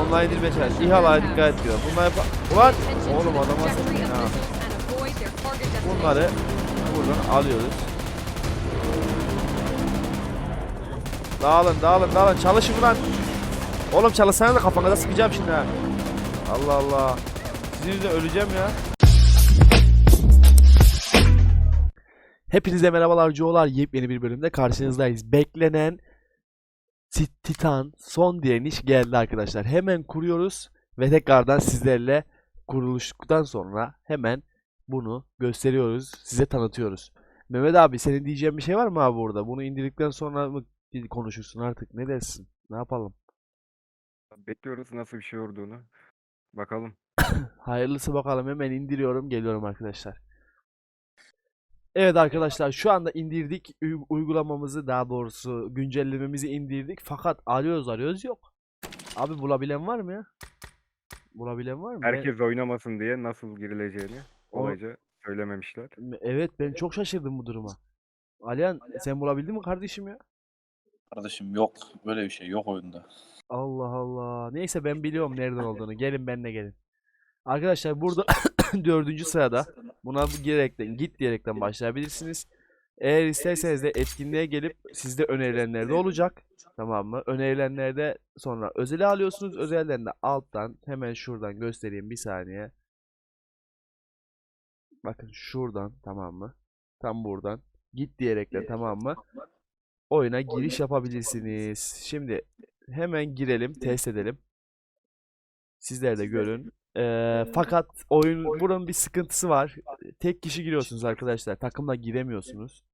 Online indirmeye çalış. İHA'lara dikkat et diyor. Bunlar yap... Ulan! Oğlum adama satayım ha. Bunları buradan alıyoruz. Dağılın dağılın dağılın çalışın lan. Oğlum çalışsana da kafanıza sıkacağım şimdi ha. Allah Allah. Sizin yüzünden öleceğim ya. Hepinize merhabalar Joe'lar. Yepyeni bir bölümde karşınızdayız. Beklenen Titan son direniş geldi arkadaşlar. Hemen kuruyoruz ve tekrardan sizlerle kuruluştuktan sonra hemen bunu gösteriyoruz, size tanıtıyoruz. Mehmet abi senin diyeceğin bir şey var mı abi burada? Bunu indirdikten sonra mı konuşursun artık? Ne dersin? Ne yapalım? Bekliyoruz nasıl bir şey olduğunu. Bakalım. Hayırlısı bakalım hemen indiriyorum geliyorum arkadaşlar. Evet arkadaşlar şu anda indirdik Uy- uygulamamızı daha doğrusu güncellememizi indirdik fakat arıyoruz arıyoruz yok. Abi bulabilen var mı ya? Bulabilen var mı? Ben- Herkes oynamasın diye nasıl girileceğini olayca söylememişler. Evet ben çok şaşırdım bu duruma. Alihan sen bulabildin mi kardeşim ya? Kardeşim yok. Böyle bir şey yok oyunda. Allah Allah. Neyse ben biliyorum nereden olduğunu. Gelin benimle gelin. Arkadaşlar burada dördüncü sırada buna girerekten git diyerekten başlayabilirsiniz. Eğer isterseniz de etkinliğe gelip sizde önerilenler de olacak. Tamam mı? Önerilenlerde sonra özeli alıyorsunuz. Özelden de alttan hemen şuradan göstereyim bir saniye. Bakın şuradan tamam mı? Tam buradan git diyerekten tamam mı? Oyuna giriş yapabilirsiniz. Şimdi hemen girelim, test edelim. Sizler de görün. Ee, fakat oyun buranın bir sıkıntısı var. Tek kişi giriyorsunuz arkadaşlar. Takımla giremiyorsunuz.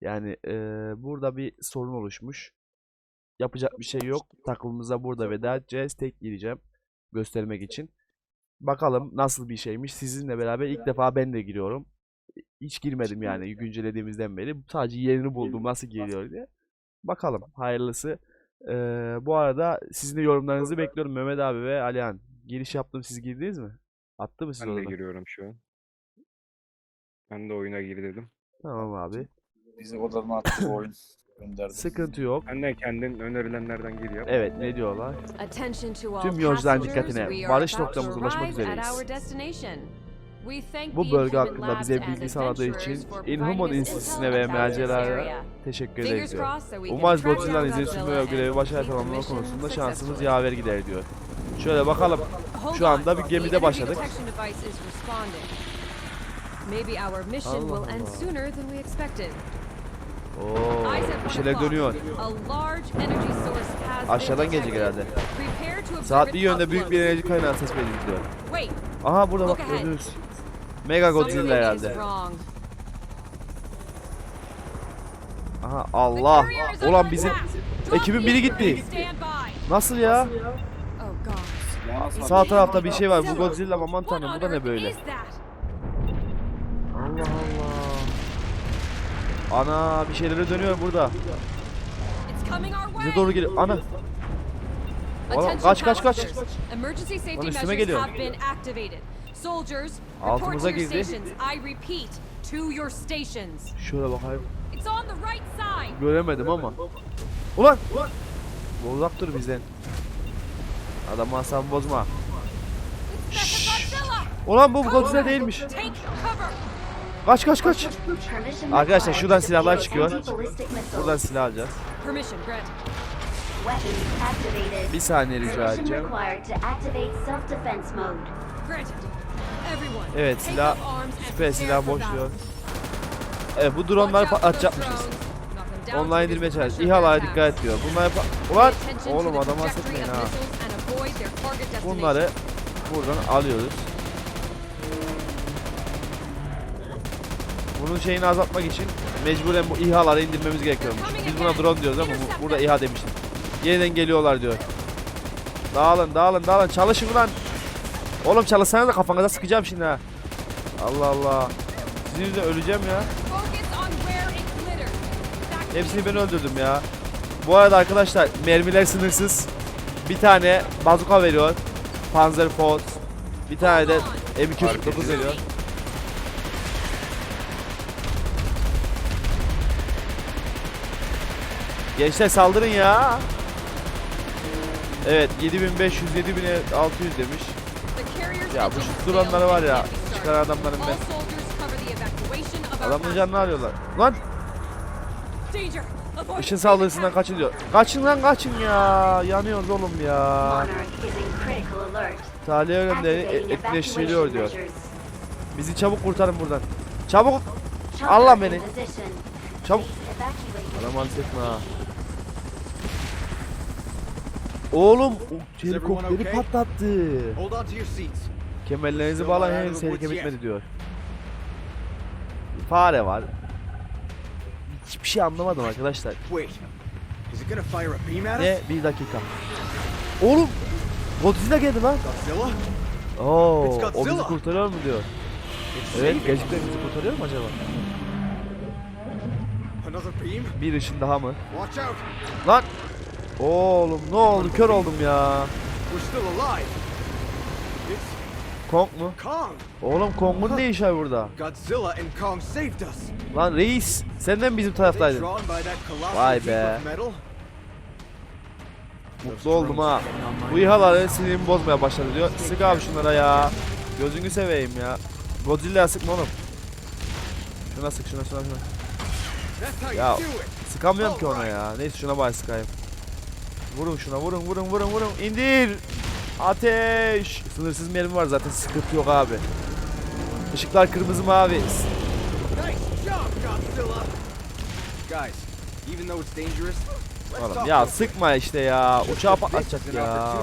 Yani ee, burada bir sorun oluşmuş. Yapacak bir şey yok. Takımımıza burada veda edeceğiz. Tek gireceğim göstermek için. Bakalım nasıl bir şeymiş. Sizinle beraber ilk defa ben de giriyorum. Hiç girmedim yani güncellediğimizden beri. Sadece yerini buldum nasıl giriyor diye. Bakalım hayırlısı. Ee, bu arada sizin de yorumlarınızı bekliyorum Mehmet abi ve Alihan. Giriş yaptım siz girdiniz mi? Attı mı siz Ben de giriyorum şu an. Ben de oyuna gir dedim. Tamam abi. Bizi odadan attı bu oyun. Gönderdi. Sıkıntı yok. Sen de kendin önerilenlerden gir yap. Evet ne diyorlar? Tüm Tüm yolcuların dikkatine. Varış noktamıza ulaşmak üzereyiz. Bu bölge hakkında bize bilgi sağladığı için Inhuman Institute'sine ve maceraya teşekkür ederiz diyor. Umarız Godzilla'nın sürme ve görevi başarılı tamamlama konusunda şansımız yaver gider diyor. Şöyle bakalım. Şu anda bir gemide başladık. Allah Allah. Oo, bir şeyler dönüyor. Aşağıdan gelecek herhalde. Saatli yönde büyük bir enerji kaynağı tespit edildi diyor. Aha burada bak gördünüz. Mega Godzilla herhalde. Aha Allah. Ulan bizim ekibin biri gitti. Nasıl ya? Oh, Sağ tarafta bir şey var. Bu Godzilla aman tanrım bu da ne böyle? Allah Allah. Ana bir şeylere dönüyor burada. Bize doğru geliyor. Ana. Oğlum kaç kaç kaç. Lan üstüme geliyor. Altımıza girdi. Şöyle bakayım. Göremedim ama. Ulan. Uzak dur bizden. Adam asabı bozma. Ulan bu Godzilla değilmiş. Kaç kaç kaç. Arkadaşlar şuradan silahlar çıkıyor. Buradan silah alacağız. Bir saniye rica edeceğim. Evet silah süper silah boş diyor. Evet bu dronları patlatacakmışız. Online indirmeye çalış. İHA'lara dikkat et diyor. Bunlar yap Ulan oğlum adama sıkmayın ha. Bunları buradan alıyoruz. Bunun şeyini azaltmak için mecburen bu İHA'ları indirmemiz gerekiyormuş. Biz buna drone diyoruz ama bu- burada İHA demiştim. Yeniden geliyorlar diyor. Dağılın dağılın dağılın çalışın lan. Oğlum çalışsana da kafanıza sıkacağım şimdi ha. Allah Allah. Sizin yüzünden öleceğim ya. Hepsini ben öldürdüm ya. Bu arada arkadaşlar mermiler sınırsız. Bir tane bazuka veriyor. Panzer Faust. Bir tane de M249 veriyor. Gençler saldırın ya. Evet 7500 7600 demiş. Ya bu failed var ya. started. adamların ben. Adamın canını arıyorlar. Lan Danger! Avoid ışın saldırısından kaçın diyor. Kaçın lan kaçın ya. Yanıyoruz oğlum ya. Activating e- etkileştiriliyor diyor. Bizi çabuk kurtarın buradan. Çabuk. Allah beni. Çabuk. Adam etme ha. Oğlum o helikopteri patlattı. Kemerlerinizi bağlayın henüz tehlike bitmedi diyor. Fare var. Hiçbir şey anlamadım arkadaşlar. Ne? Bir dakika. Oğlum! Godzilla geldi lan. Oo, o bizi kurtarıyor mu diyor. Evet, gerçekten bizi kurtarıyor mu acaba? Bir ışın daha mı? Lan! Oğlum ne oldu? Kör oldum ya. Kong mu? Kong. Oğlum Kong'un ne işi var burada? Godzilla and Kong saved us. Lan reis, senden bizim taraftaydın. Vay be. Mutlu oldum ha. Bu İHA'ları sinirimi bozmaya başladı diyor. Sık abi şunlara ya. Gözünü seveyim ya. Godzilla'ya sıkma oğlum. Şuna sık şuna şuna şuna. Ya. Sıkamıyorum ki ona ya. Neyse şuna bari sıkayım. Vurun şuna vurun vurun vurun vurun. İndir. Ateş. Sınırsız mermi var zaten sıkıntı yok abi. Işıklar kırmızı mavi. Oğlum ya sıkma işte ya. Uçağı patlatacak ya.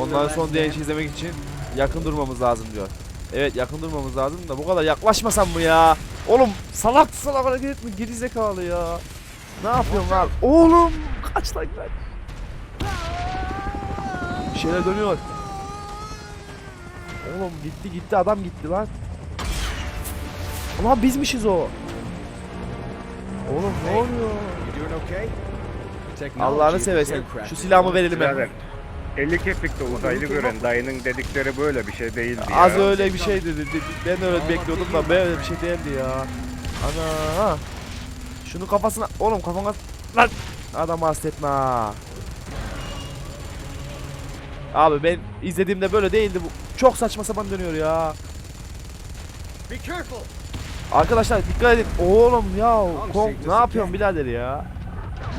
Onların son direnişi izlemek için yakın durmamız lazım diyor. Evet yakın durmamız lazım da bu kadar yaklaşmasam mı ya? Oğlum salak salak hareket etme geri zekalı ya. Ne yapıyorsun lan? Oğlum kaç lan kaç. Bir şeyler dönüyor. Oğlum gitti gitti adam gitti lan. Ulan bizmişiz o. Oğlum ne oluyor? Allah'ını seversen aircraft şu silahımı verelim hemen. Birader, 50 keplikte uzaylı gören dayının dedikleri böyle bir şey değildi ya. Az öyle bir şey dedi. Ben öyle bekliyordum da böyle bir şey değildi ya. Ana. Şunu kafasına oğlum kafana lan adam hasretme. ha. Abi ben izlediğimde böyle değildi bu. Çok saçma sapan dönüyor ya. Be careful. Arkadaşlar dikkat edin. Oğlum ya Kong ne yapıyorsun birader ya?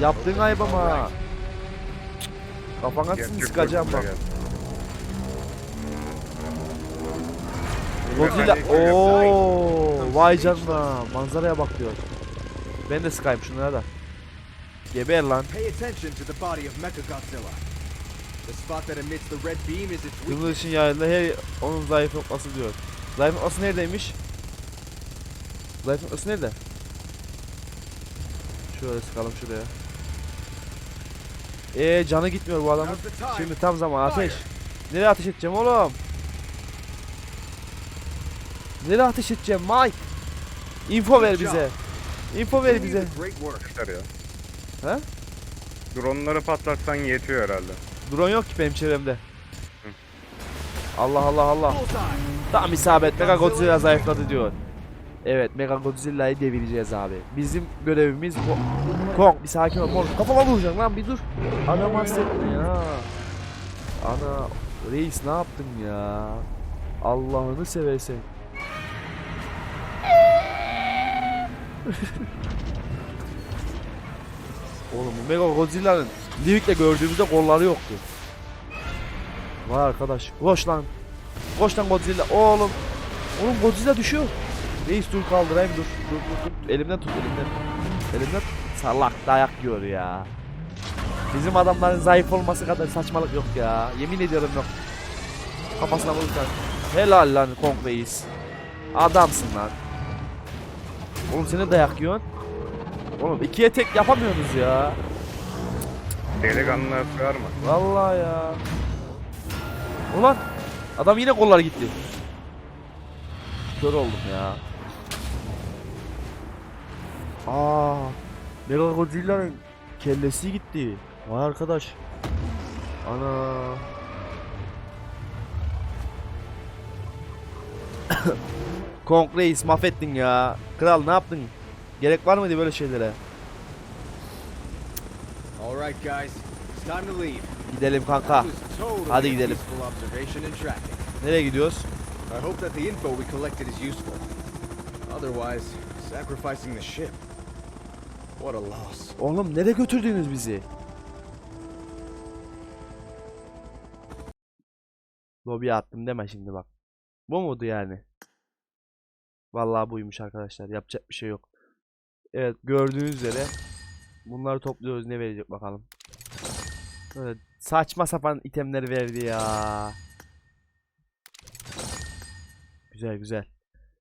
Yaptığın ayıp ama. Kafana sıkacağım bak. Godzilla. Oo, vay canına. Manzaraya bak diyor. Ben de sıkayım şunlara da. Geber lan. Pay attention to the body of Mechagodzilla. The spot that emits the red beam is its weakness. Kırmızı ışın yayında her onun zayıf noktası diyor. Zayıf noktası neredeymiş? Zayıf noktası nerede? Şöyle sıkalım şuraya. Ee canı gitmiyor bu adamın. Şimdi tam zaman ateş. Nereye ateş edeceğim oğlum? Nereye ateş edeceğim Mike? Info ver bize. Info ver bize. He? Dronları patlatsan yetiyor herhalde. Drone yok ki benim çevremde. Allah Allah Allah. Tam isabet Mega Godzilla zayıfladı diyor. Evet Mega Godzilla'yı devireceğiz abi. Bizim görevimiz bu. Kong bir sakin ol. Oğlum kafama vuracaksın lan bir dur. Adam hasretme ya. Ana reis ne yaptın ya? Allah'ını seversen. Oğlum bu Mega Godzilla'nın Livik'le gördüğümüzde kolları yoktu. Vay arkadaş koş lan. Koş lan Godzilla. Oğlum. Oğlum Godzilla düşüyor. Reis dur kaldırayım dur. Dur dur dur. Elimden tut elimden. Elimden tut. Salak dayak yiyor ya. Bizim adamların zayıf olması kadar saçmalık yok ya. Yemin ediyorum yok. Kafasına vurursan. Helal lan Kong Reis. Adamsın lan. Oğlum seni dayak yiyorsun. Oğlum ikiye tek yapamıyorsunuz ya. Delikanlılar sığar mı? Vallahi ya. Ulan adam yine kollar gitti. Kör oldum ya. Aa, Mega Godzilla'nın kellesi gitti. Vay arkadaş. Ana. Kong Reis mahvettin ya. Kral ne yaptın? Gerek var mıydı böyle şeylere? Gidelim kanka. Hadi gidelim. Nereye gidiyoruz? I hope that the info we collected is useful. Otherwise, sacrificing the ship. What a loss. Oğlum nereye götürdünüz bizi? Lobiye attım deme şimdi bak. Bu muydu yani? Vallahi buymuş arkadaşlar. Yapacak bir şey yok. Evet gördüğünüz üzere bunları topluyoruz. Ne verecek bakalım. Böyle saçma sapan itemleri verdi ya. Güzel güzel.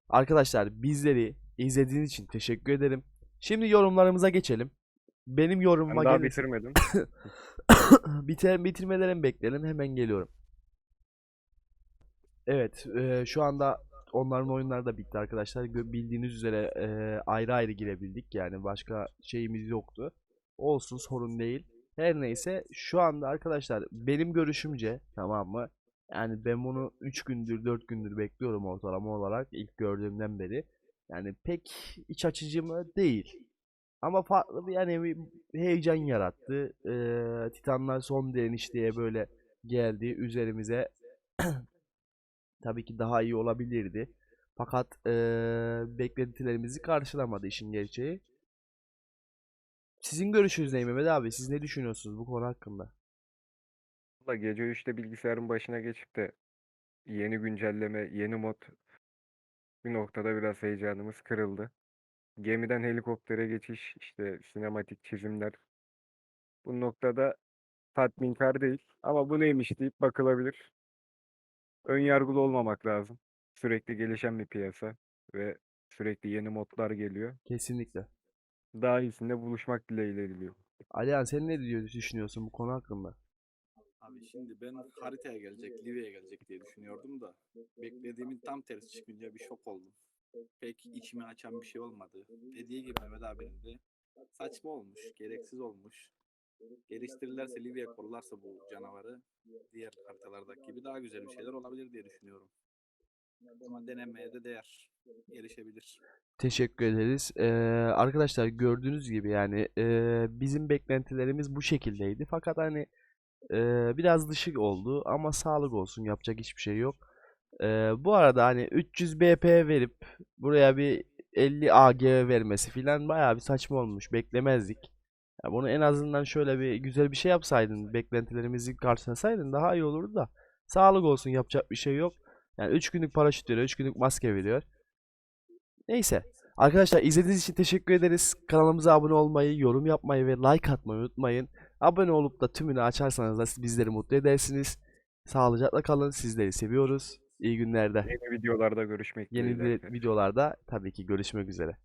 Arkadaşlar bizleri izlediğiniz için teşekkür ederim. Şimdi yorumlarımıza geçelim. Benim Ben yorumuma daha gelirse bitirmedim. Biter, bitirmelerimi beklerim. Hemen geliyorum. Evet, e, şu anda onların oyunları da bitti arkadaşlar. Bildiğiniz üzere e, ayrı ayrı girebildik. Yani başka şeyimiz yoktu. Olsun sorun değil. Her neyse şu anda arkadaşlar benim görüşümce tamam mı? Yani ben bunu 3 gündür 4 gündür bekliyorum ortalama olarak ilk gördüğümden beri. Yani pek iç açıcı mı? Değil. Ama farklı bir yani bir heyecan yarattı. Ee, Titanlar son direnişliğe böyle geldi üzerimize. Tabii ki daha iyi olabilirdi. Fakat ee, beklentilerimizi karşılamadı işin gerçeği. Sizin görüşünüz ne Mehmet abi? Siz ne düşünüyorsunuz bu konu hakkında? Valla gece 3'te bilgisayarın başına geçip de yeni güncelleme, yeni mod bir noktada biraz heyecanımız kırıldı. Gemiden helikoptere geçiş, işte sinematik çizimler. Bu noktada tatminkar değil. Ama bu neymiş deyip bakılabilir. Ön yargılı olmamak lazım. Sürekli gelişen bir piyasa ve sürekli yeni modlar geliyor. Kesinlikle. Daha iyisinde buluşmak dileğiyle diliyor. Alihan sen ne diyor, düşünüyorsun bu konu hakkında? Abi şimdi ben haritaya gelecek, Livya'ya gelecek diye düşünüyordum da beklediğimin tam tersi çıkınca bir şok oldum. Pek içimi açan bir şey olmadı. Dediği gibi Mehmet abinin de saçma olmuş, gereksiz olmuş. Geliştirirlerse, Livya kollarsa bu canavarı diğer haritalardaki gibi daha güzel bir şeyler olabilir diye düşünüyorum. Ama denemeye de değer. Gelişebilir. Teşekkür ederiz. Ee, arkadaşlar gördüğünüz gibi yani ee, bizim beklentilerimiz bu şekildeydi. Fakat hani ee, biraz dışı oldu ama sağlık olsun yapacak hiçbir şey yok. Ee, bu arada hani 300 BP verip buraya bir 50 AG vermesi filan bayağı bir saçma olmuş. Beklemezdik. Ya bunu en azından şöyle bir güzel bir şey yapsaydın, beklentilerimizi karşılasaydın daha iyi olurdu da. Sağlık olsun yapacak bir şey yok. Yani 3 günlük paraşüt veriyor, 3 günlük maske veriyor. Neyse. Arkadaşlar izlediğiniz için teşekkür ederiz. Kanalımıza abone olmayı, yorum yapmayı ve like atmayı unutmayın. Abone olup da tümünü açarsanız da bizleri mutlu edersiniz. Sağlıcakla kalın. Sizleri seviyoruz. İyi günlerde. Yeni videolarda görüşmek Yeni vi- arkadaşlar. videolarda tabii ki görüşmek üzere.